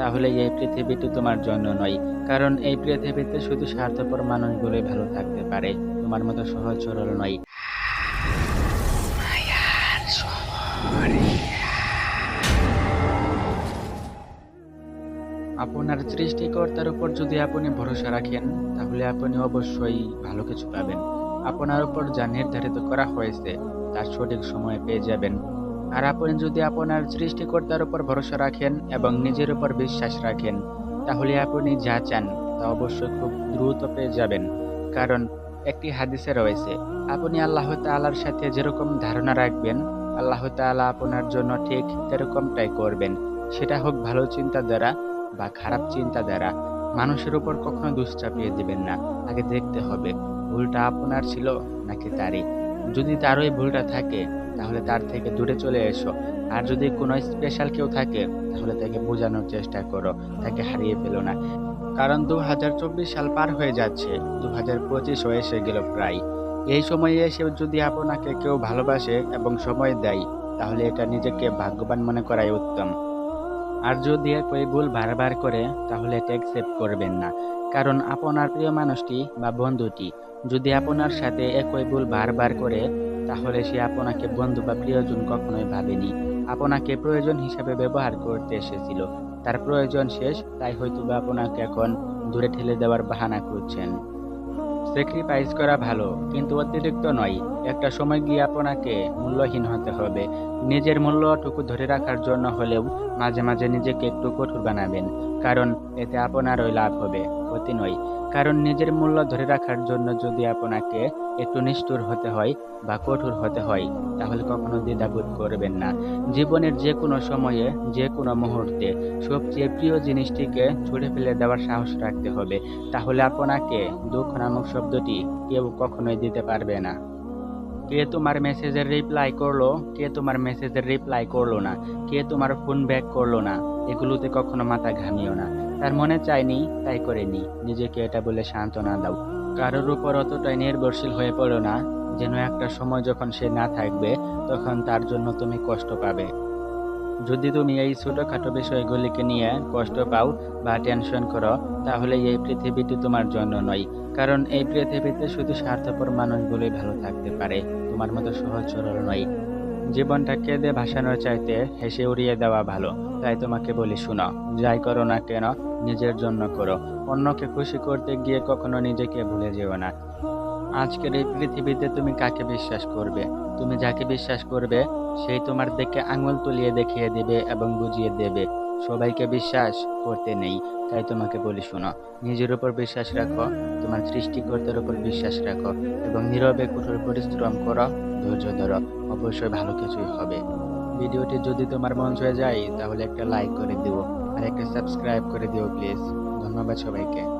তাহলে এই পৃথিবীটি তোমার জন্য নয়, কারণ এই পৃথিবীতে শুধু স্বার্থপর মানুষগুলোই ভালো থাকতে পারে, তোমার মতো সহজ সরল নয়। আপনার সৃষ্টিকর্তার উপর যদি আপনি ভরসা রাখেন, তাহলে আপনি অবশ্যই ভালো কিছু পাবেন। আপনার উপর যা নির্ধারিত করা হয়েছে, তার সঠিক সময়ে পেয়ে যাবেন। আর আপনি যদি আপনার সৃষ্টিকর্তার উপর ভরসা রাখেন এবং নিজের উপর বিশ্বাস রাখেন, তাহলে আপনি যা চান তা অবশ্যই খুব দ্রুত পেয়ে যাবেন। কারণ একটি হাদিসে রয়েছে, আপনি আল্লাহ তাআলার সাথে যেরকম ধারণা রাখবেন, আল্লাহ তাআলা আপনার জন্য ঠিক সেরকমটাই করবেন। সেটা হোক ভালো চিন্তা দ্বারা বা খারাপ চিন্তা দ্বারা মানুষের উপর কখনো দোষ চাপিয়ে দিবেন না। আগে দেখতে হবে, ভুলটা আপনার ছিল নাকি তারই। যদি তারই ভুলটা থাকে, তাহলে তার থেকে দূরে চলে এসো। আর যদি কোনো স্পেশাল কেউ থাকে, তাহলে তাকে বোঝানোর চেষ্টা করো। তাকে হারিয়ে ফেলো না। কারণ দু সাল পার হয়ে যাচ্ছে। দু হাজার পঁচিশও এসে গেল প্রায়। এই সময়ে এসে যদি আপনাকে কেউ ভালোবাসে এবং সময় দেয়, তাহলে এটা নিজেকে ভাগ্যবান মনে করাই উত্তম। আর যদি একই ভুল বারবার করে, তাহলে এটা অ্যাকসেপ্ট করবেন না। কারণ আপনার প্রিয় মানুষটি বা বন্ধুটি যদি আপনার সাথে একই ভুল বারবার করে, তাহলে সে আপনাকে বন্ধু বা প্রিয়জন কখনোই ভাবেনি। আপনাকে প্রয়োজন হিসাবে ব্যবহার করতে এসেছিল। তার প্রয়োজন শেষ, তাই হয়তো বা আপনাকে এখন দূরে ঠেলে দেওয়ার বাহানা করছেন। স্যাক্রিফাইস করা ভালো, কিন্তু অতিরিক্ত নয়। একটা সময় গিয়ে আপনাকে মূল্যহীন হতে হবে। নিজের মূল্যটুকু ধরে রাখার জন্য হলেও মাঝে মাঝে নিজেকে একটু কঠোর বানাবেন, কারণ এতে আপনারই লাভ হবে। ক্ষতি নয়। কারণ নিজের মূল্য ধরে রাখার জন্য যদি আপনাকে একটু নিষ্ঠুর হতে হয় বা কঠোর হতে হয়, তাহলে কখনো দ্বিধাবোধ করবেন না। জীবনের যে কোনো সময়ে, যে কোনো মুহূর্তে সবচেয়ে প্রিয় জিনিসটিকে ছুড়ে ফেলে দেওয়ার সাহস রাখতে হবে। তাহলে আপনাকে দুঃখ নামক শব্দটি কেউ কখনোই দিতে পারবে না। কে তোমার মেসেজের রিপ্লাই করল, কে তোমার মেসেজের রিপ্লাই করল না, কে তোমার ফোন ব্যাক করল না, এগুলোতে কখনো মাথা ঘামিও না। তার মনে চায়নি তাই করেনি নিজেকে এটা বলে সান্ত্বনা দাও। কারোর উপর অতটাই নির্ভরশীল হয়ে পড়ো না, যেন একটা সময় যখন সে না থাকবে, তখন তার জন্য তুমি কষ্ট পাবে। যদি তুমি এই ছোটোখাটো বিষয়গুলিকে নিয়ে কষ্ট পাও বা টেনশন করো, তাহলে এই পৃথিবীটি তোমার জন্য নয়। কারণ এই পৃথিবীতে শুধু স্বার্থপর মানুষগুলোই ভালো থাকতে পারে। তোমার মতো সহজ সরল নয় জীবনটা কেঁদে ভাসানোর চাইতে হেসে উড়িয়ে দেওয়া ভালো, তাই তোমাকে বলি, শুনো, যাই করো না কেন, নিজের জন্য করো। অন্যকে খুশি করতে গিয়ে কখনো নিজেকে ভুলে যেও না। আজকের এই পৃথিবীতে তুমি কাকে বিশ্বাস করবে? তুমি যাকে বিশ্বাস করবে, সেই তোমার দিকে আঙুল তুলিয়ে দেখিয়ে দেবে এবং বুঝিয়ে দেবে। সবাইকে বিশ্বাস করতে নেই। তাই তোমাকে বলি, শোনো, নিজের উপর বিশ্বাস রাখো, তোমার সৃষ্টিকর্তার উপর বিশ্বাস রাখো এবং নীরবে কঠোর পরিশ্রম করো, ধৈর্য ধরো। অবশ্যই ভালো কিছুই হবে। ভিডিওটি যদি তোমার মন ছুঁয়ে যায়, তাহলে একটা লাইক করে দিও আর একটা সাবস্ক্রাইব করে দিও প্লিজ ধন্যবাদ সবাইকে।